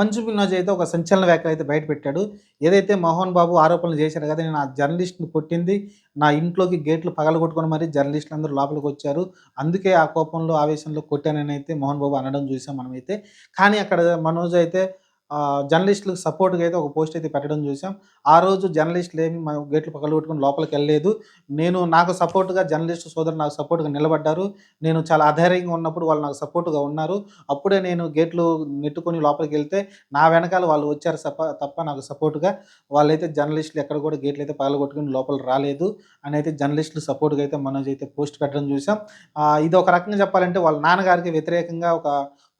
మంచు వినోజ్ అయితే ఒక సంచలన వ్యాఖ్యలు అయితే బయటపెట్టాడు ఏదైతే మోహన్ బాబు ఆరోపణలు చేశారు కదా నేను ఆ జర్నలిస్ట్ని కొట్టింది నా ఇంట్లోకి గేట్లు పగలగొట్టుకొని మరి జర్నలిస్టులు అందరూ లోపలికి వచ్చారు. అందుకే ఆ కోపంలో ఆవేశంలో కొట్టానని అయితే మోహన్ బాబు అనడం చూసాం మనమైతే. కానీ అక్కడ మనోజ్ అయితే జర్నలిస్టులకు సపోర్ట్గా అయితే ఒక పోస్ట్ అయితే పెట్టడం చూసాం. ఆ రోజు జర్నలిస్టులు ఏమి మా గేట్లు పగలగొట్టుకొని లోపలికి వెళ్ళలేదు. నేను నాకు సపోర్ట్గా జర్నలిస్ట్ సోదరు నాకు సపోర్ట్గా నిలబడ్డారు. నేను చాలా అధైర్యంగా ఉన్నప్పుడు వాళ్ళు నాకు సపోర్ట్గా ఉన్నారు. అప్పుడే నేను గేట్లు నెట్టుకొని లోపలికి వెళ్తే నా వెనకాల వాళ్ళు వచ్చారు సప తప్ప నాకు సపోర్ట్గా వాళ్ళైతే జర్నలిస్టులు ఎక్కడ కూడా గేట్లు అయితే పగలగొట్టుకుని లోపల రాలేదు అని అయితే జర్నలిస్టులు సపోర్ట్గా అయితే మనోజ్ అయితే పోస్ట్ పెట్టడం చూసాం. ఇది ఒక రకంగా చెప్పాలంటే వాళ్ళ నాన్నగారికి వ్యతిరేకంగా ఒక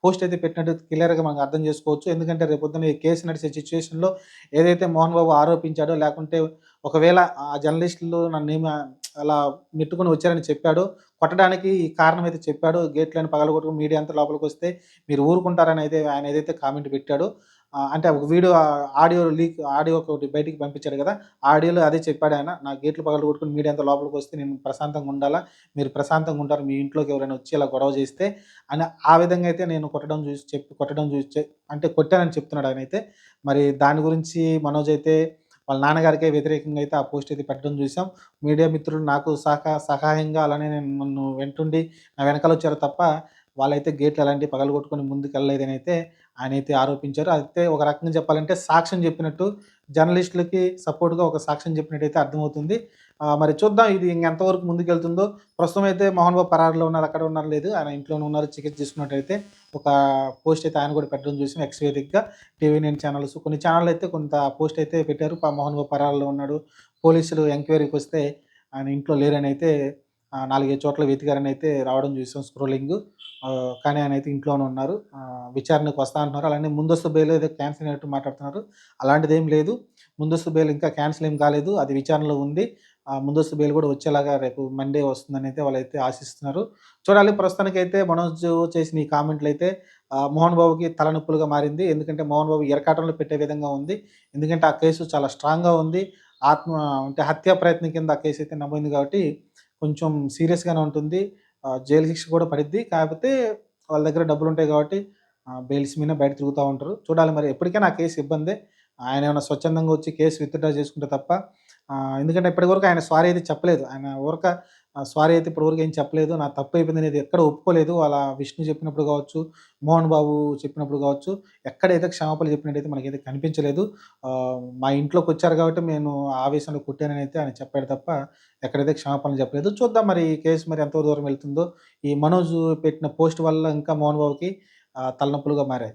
పోస్ట్ అయితే పెట్టినట్టు క్లియర్గా మనం అర్థం చేసుకోవచ్చు. ఎందుకంటే రేపొద్దున ఈ కేసు నడిచే సిచ్యువేషన్లో ఏదైతే మోహన్ బాబు ఆరోపించాడో లేకుంటే ఒకవేళ ఆ జర్నలిస్టులు నన్ను అలా నెట్టుకుని వచ్చారని చెప్పాడు కొట్టడానికి ఈ కారణం అయితే చెప్పాడు గేట్లను పగలగొట్టుకుని మీడియా అంతా లోపలికి వస్తే మీరు ఊరుకుంటారని అయితే ఆయన ఏదైతే కామెంట్ పెట్టాడో అంటే ఒక వీడియో ఆడియో లీక్ ఆడియో ఒకటి బయటికి పంపించాడు కదా ఆడియోలో అదే చెప్పాడు ఆయన నా గేట్లు పగలగొట్టుకుని మీడియా అంతా లోపలికి వస్తే నేను ప్రశాంతంగా ఉండాలా? మీరు ప్రశాంతంగా ఉంటారు మీ ఇంట్లోకి ఎవరైనా వచ్చి ఇలా గొడవ చేస్తే? అని ఆ విధంగా అయితే నేను కొట్టడం చూసి చెప్పి కొట్టడం చూసి అంటే కొట్టానని చెప్తున్నాడు ఆయన అయితే. మరి దాని గురించి మనోజ్ అయితే వాళ్ళ నాన్నగారికే వ్యతిరేకంగా అయితే ఆ పోస్ట్ అయితే పెట్టడం చూసాం. మీడియా మిత్రులు నాకు సహా సహాయంగా అలానే నేను నన్ను వెంటుండి నా వెనకాల వచ్చారు తప్ప వాళ్ళైతే గేట్లు అలాంటివి పగలగొట్టుకొని ముందుకు వెళ్ళలేదని అయితే ఆయన అయితే ఆరోపించారు. అయితే ఒక రకంగా చెప్పాలంటే సాక్ష్యం చెప్పినట్టు జర్నలిస్టులకి సపోర్ట్గా ఒక సాక్ష్యం చెప్పినట్టు అయితే అర్థమవుతుంది మరి చూద్దాం ఇది ఇంకెంతవరకు ముందుకెళ్తుందో. ప్రస్తుతం అయితే మోహన్ బాబు పరారులో ఉన్నారు అక్కడ ఉన్నారు లేదు. ఆయన ఇంట్లోనే ఉన్నారు చికిత్స తీసుకున్నట్టయితే ఒక పోస్ట్ అయితే ఆయన కూడా పెట్టడం చూసాం ఎక్స్ వేదికగా. టీవీ నైన్ ఛానల్స్ కొన్ని ఛానల్ అయితే కొంత పోస్ట్ అయితే పెట్టారు. మోహన్ బాబు పరారులో ఉన్నాడు. పోలీసులు ఎంక్వైరీకి వస్తే ఆయన ఇంట్లో లేరని అయితే నాలుగైదు చోట్ల వెతికారని అయితే రావడం చూసాం స్క్రోలింగ్. కానీ ఆయన అయితే ఇంట్లోనే ఉన్నారు. విచారణకు వస్తా అంటున్నారు. అలానే ముందస్తు బెయిల్ ఏదో క్యాన్సిల్ అయినట్టు మాట్లాడుతున్నారు. అలాంటిది ఏం లేదు. ముందస్తు బెయిల్ ఇంకా క్యాన్సిల్ ఏం కాలేదు. అది విచారణలో ఉంది. ముందస్తు బెయిల్ కూడా వచ్చేలాగా రేపు మండే వస్తుందని అయితే వాళ్ళైతే ఆశిస్తున్నారు. చూడాలి. ప్రస్తుతానికి అయితే మనోజ్ చేసిన ఈ కామెంట్లు అయితే మోహన్ బాబుకి తలనొప్పులుగా మారింది. ఎందుకంటే మోహన్ బాబు ఎరకాటంలో పెట్టే విధంగా ఉంది. ఎందుకంటే ఆ కేసు చాలా స్ట్రాంగ్గా ఉంది. ఆత్మ అంటే హత్యా ప్రయత్నం కింద ఆ కేసు అయితే నమోయింది కాబట్టి కొంచెం సీరియస్గానే ఉంటుంది. జైలు శిక్ష కూడా పడిద్ది. కాకపోతే వాళ్ళ దగ్గర డబ్బులు ఉంటాయి కాబట్టి బెయిల్స్ మీద బయట తిరుగుతూ ఉంటారు. చూడాలి మరి ఎప్పటికైనా ఆ కేసు ఇబ్బందే. ఆయన ఏమైనా స్వచ్ఛందంగా వచ్చి కేసు విత్డ్రా చేసుకుంటే తప్ప ఎందుకంటే ఇప్పటివరకు ఆయన సారీ అయితే చెప్పలేదు. ఆయన ఊరక సారీ అయితే ఇప్పటివరకు ఏం చెప్పలేదు. నా తప్పు అయిపోయింది అనేది ఎక్కడ ఒప్పుకోలేదు. అలా విష్ణు చెప్పినప్పుడు కావచ్చు మోహన్ బాబు చెప్పినప్పుడు కావచ్చు ఎక్కడైతే క్షమాపణలు చెప్పినట్టయితే మనకైతే కనిపించలేదు. మా ఇంట్లోకి వచ్చారు కాబట్టి నేను ఆవేశంలో కుట్టానని అయితే ఆయన చెప్పాడు తప్ప ఎక్కడైతే క్షమాపణలు చెప్పలేదు. చూద్దాం మరి ఈ కేసు మరి ఎంత దూరం వెళ్తుందో. ఈ మనోజ్ పెట్టిన పోస్ట్ వల్ల ఇంకా మోహన్ బాబుకి తలనొప్పులుగా మారాయి.